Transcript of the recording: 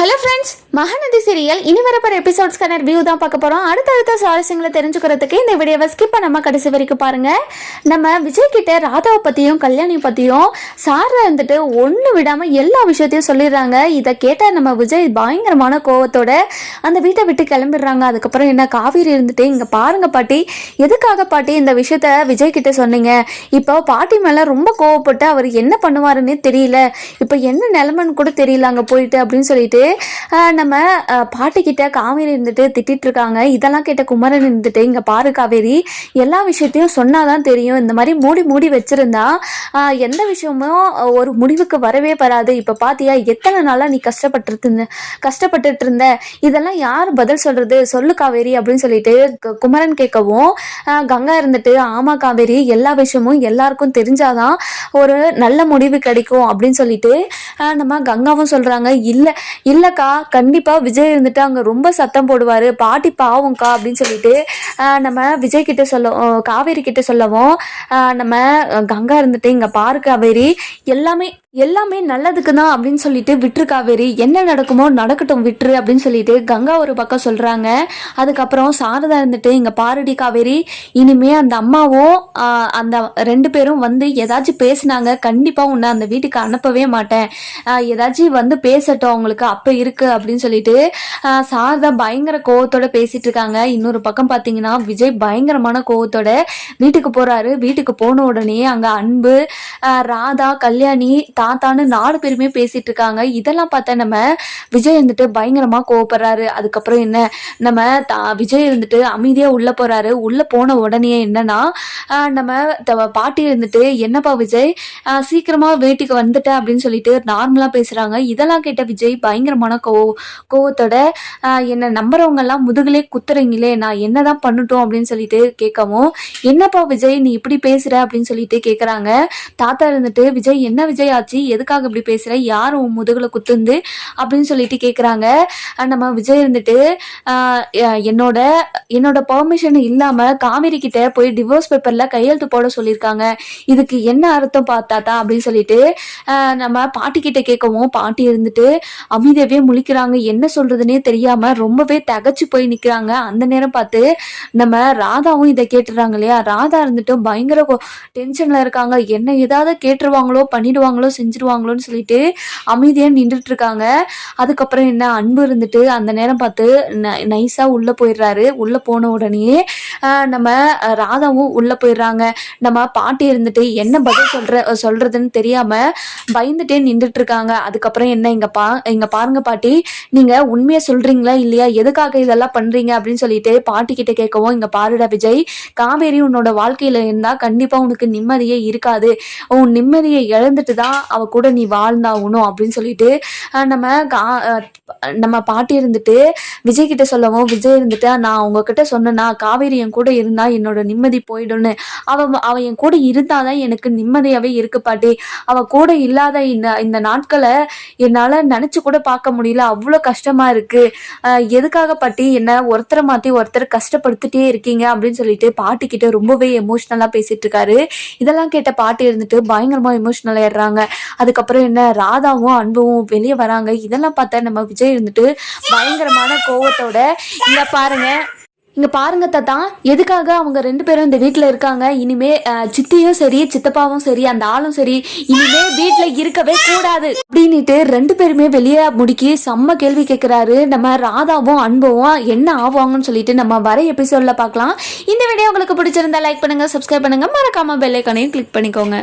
Hello friends Mahanadi serial இனி வரப்போற எபிசோட்ஸ்க்கான review தான் பார்க்க போகிறோம் அடுத்தடுத்த சுவாரஸ்யங்களை தெரிஞ்சுக்கிறதுக்கு இந்த வீடியோவை ஸ்கிப் பண்ணாமல் கடைசி வரைக்கும் பாருங்கள் நம்ம விஜய் கிட்ட ராதாவை பற்றியும் கல்யாணி பற்றியும் சாரை வந்துட்டு ஒன்று விடாம எல்லா விஷயத்தையும் சொல்லிடுறாங்க. இதை கேட்டால் நம்ம விஜய் பயங்கரமான கோவத்தோட அந்த வீட்டை விட்டு கிளம்பிடுறாங்க. அதுக்கப்புறம் என்ன காவேரி இருந்துட்டு இங்கே பாருங்க பாட்டி எதுக்காக பாட்டி இந்த விஷயத்த விஜய் கிட்ட சொன்னீங்க? இப்போ பாட்டி மேலே ரொம்ப கோவப்பட்டு அவர் என்ன பண்ணுவாருன்னே தெரியல. இப்போ என்ன நிலமன்னு கூட தெரியல அங்கே போயிட்டு அப்படின்னு சொல்லிட்டு நம்ம பாட்டிக்கிட்ட காவேரி இருந்துட்டு திட்டிட்டு இருக்காங்க இதெல்லாம் கேட்ட குமரன் இருந்துட்டு இங்கே பாரு காவேரி எல்லா விஷயத்தையும் சொன்னாதான் தெரியும். இந்த மாதிரி மூடி மூடி வச்சிருந்தா ஆஹ் எந்த விஷயமும் ஒரு முடிவுக்கு வரவே வராது. இப்போ பாத்தியா எத்தனை நாளாக நீ கஷ்டப்பட்டு இருந்த கஷ்டப்பட்டுட்டு இருந்த இதெல்லாம் யார் பதில் சொல்றது? சொல்லு காவேரி அப்படின்னு சொல்லிட்டு குமரன் கேட்கவும் ஆஹ் கங்கா இருந்துட்டு ஆமா காவேரி எல்லா விஷயமும் எல்லாருக்கும் தெரிஞ்சாதான் ஒரு நல்ல முடிவு கிடைக்கும். அப்படின்னு சொல்லிட்டு ஆஹ் நம்ம கங்காவும் சொல்றாங்க இல்ல இல்லக்கா கண்டிப்பா விஜய் இருந்துட்டு அங்க ரொம்ப சத்தம் போடுவாரு. பாட்டி பாவம்க்கா அப்படின்னு சொல்லிட்டு நம்ம விஜய் கிட்ட சொல்ல காவேரி கிட்ட சொல்லவும் நம்ம கங்கா இருந்துட்டு இங்க பாரு காவேரி எல்லாமே எல்லாமே நல்லதுக்கு தான் அப்படின்னு சொல்லிட்டு விட்டுரு காவேரி. என்ன நடக்குமோ நடக்கட்டும் விட்டுரு அப்படின்னு சொல்லிட்டு கங்கா ஒரு பக்கம் சொல்றாங்க. அதுக்கப்புறம் சாரதா இருந்துட்டு இங்க பாருடி காவேரி இனிமே அந்த அம்மாவும் அந்த ரெண்டு பேரும் வந்து ஏதாச்சும் பேசுனாங்க. கண்டிப்பா உன்னை அந்த வீட்டுக்கு அனுப்பவே மாட்டேன். ஏதாச்சும் வந்து பேசட்டும் அவங்களுக்கு அப்ப இருக்கு அப்படின்னு சொல்லிட்டு சாரதா பயங்கர கோவத்தோட பேசிட்டு இருக்காங்க. இன்னொரு பக்கம் பாத்தீங்கன்னா விஜய் பயங்கரமான கோவத்தோட வீட்டுக்கு போறாரு. வீட்டுக்கு போன உடனே அங்க அன்பு ராதா கல்யாணி தாத்தான்னு நாலு பேருமே பேசிட்டு இருக்காங்க இதெல்லாம் பார்த்தா நம்ம விஜய் வந்துட்டு பயங்கரமா கோவப்படுறாரு. அதுக்கப்புறம் என்ன? நம்ம தா விஜய் இருந்துட்டு அமைதியா உள்ள போறாரு. உள்ள போன உடனே என்னன்னா நம்ம த- பாட்டி இருந்துட்டு என்னப்பா விஜய்? சீக்கிரமாக சீக்கிரமா வீட்டுக்கு வந்துட்ட அப்படின்னு சொல்லிட்டு நார்மலா பேசுறாங்க. இதெல்லாம் கேட்ட விஜய் பயங்கரமான கோ கோவத்தோட என்னை என்ன நம்புறவங்க எல்லாம் முதுகுலே குத்துறீங்களே. நான் என்னதான் பண்ணட்டும் அப்படின்னு சொல்லிட்டு கேட்கவும் என்னப்பா விஜய்? நீ இப்படி பேசுற அப்படின்னு சொல்லிட்டு கேக்குறாங்க. தாத்தா இருந்துட்டு விஜய் என்ன விஜய் ஆச்சு? எதுக்காக இப்படி பேசுற? யார் உன் முதுகுல குத்துந்து அப்படின்னு சொல்லிட்டு கேக்குறாங்க. நம்ம விஜய் இருந்துட்டு என்னோட என்னோட பெர்மிஷன் இல்லாம காவேரி கிட்ட போய் டிவோர்ஸ் பேப்பர்ல கையெழுத்து போட சொல்லியிருக்காங்க இதுக்கு என்ன அர்த்தம் பார்த்தாத்தா அப்படின்னு சொல்லிட்டு நம்ம பாட்டி கிட்ட கேட்கவும் பாட்டி இருந்துட்டு அமைதியாவே முழிக்கிறாங்க. என்ன சொல்றதுன்னே தெரியாம ரொம்பவே தகச்சு போய் நிக்கிறாங்க. அந்த நேரம் பார்த்து நம்ம ராதாவும் இதை கேட்டுறாங்க இல்லையா? ராதா இருந்துட்டு பயங்கர டென்ஷன்ல இருக்காங்க. என்ன ஏதாவது கேட்டுருவாங்களோ பண்ணிடுவாங்களோ செஞ்சிருவாங்களோன்னு சொல்லிட்டு அமைதியாக நின்றுட்டு இருக்காங்க அதுக்கப்புறம் என்ன அன்பு இருந்துட்டு அந்த நேரம் பார்த்து ந- நைஸா உள்ள போயிடுறாரு. உள்ள போன உடனே நம்ம ராதாவும் உள்ள போயிடுறாங்க. நம்ம பாட்டி இருந்துட்டு என்ன பதில் சொல்ற சொல்றதுன்னு தெரியாம பயந்துட்டே நின்றுட்டு இருக்காங்க அதுக்கப்புறம் என்ன இங்க பா இங்க பாருங்க பாட்டி நீங்க உண்மையை சொல்றீங்களா இல்லையா? எதுக்காக இதெல்லாம் பண்றீங்க அப்படின்னு சொல்லிட்டு பாட்டி கிட்ட கேட்கவும் இங்க பாருடா விஜய் காவேரி உன்னோட வாழ்க்கையில இருந்தா கண்டிப்பா உனக்கு நிம்மதியே இருக்காது. உன் நிம்மதியை இழந்துட்டு தான் அவ கூட நீ வாழ்ந்தாகணும் அப்படின்னு சொல்லிட்டு நம்ம கா- நம்ம பாட்டி இருந்துட்டு விஜய் கிட்ட சொல்லவும் விஜய் இருந்துட்டு நான் உங்ககிட்ட சொன்னேன்னா காவேரி என் கூட இருந்தா என்னோட நிம்மதி போயிடும்னு. அவ அவ என் கூட இருந்தாதான் எனக்கு நிம்மதியாவே இருக்கு பாட்டி. அவ கூட இல்லாத இந்த இந்த நாட்களை என்னால நினைச்சு கூட பார்க்க முடியல. அவ்வளோ கஷ்டமா இருக்கு. எதுக்காக பாட்டி என்ன ஒருத்தரை மாத்தி ஒருத்தர் கஷ்டப்படுத்திட்டே இருக்கீங்க? அப்படின்னு சொல்லிட்டு பாட்டி கிட்ட ரொம்பவே எமோஷனலா பேசிட்டு இருக்காரு. இதெல்லாம் கேட்ட பாட்டி இருந்துட்டு பயங்கரமா எமோஷ்னல் ஆயிடுறாங்க. அதுக்கப்புறம் என்ன ராதாவும் அன்பும் வெளியே வராங்க. இதெல்லாம் பார்த்தா நம்ம விஜய் இருந்துட்டு பயங்கரமான கோவத்தோட இங்க பாருங்க. இங்க பாருங்க தாத்தா எதுக்காக அவங்க ரெண்டு பேரும் இந்த வீட்ல இருக்காங்க? இனிமே சித்தியும் சரி சித்தப்பாவும் சரி அந்த ஆளும் சரி இனிமே வீட்ல இருக்கவே கூடாது. அப்படின்னுட்டு ரெண்டு பேருமே வெளியே முடிக்கி செம்ம கேள்வி கேட்கிறாரு நம்ம ராதாவும் அன்பும் என்ன ஆவாங்கன்னு சொல்லிட்டு நம்ம வர எபிசோட்ல பார்க்கலாம். இந்த வீடியோ உங்களுக்கு பிடிச்சிருந்தா லைக் பண்ணுங்க சப்ஸ்கிரைப் பண்ணுங்க. மறக்காம பெல்லைக்கானையும் கிளிக் பண்ணிக்கோங்க.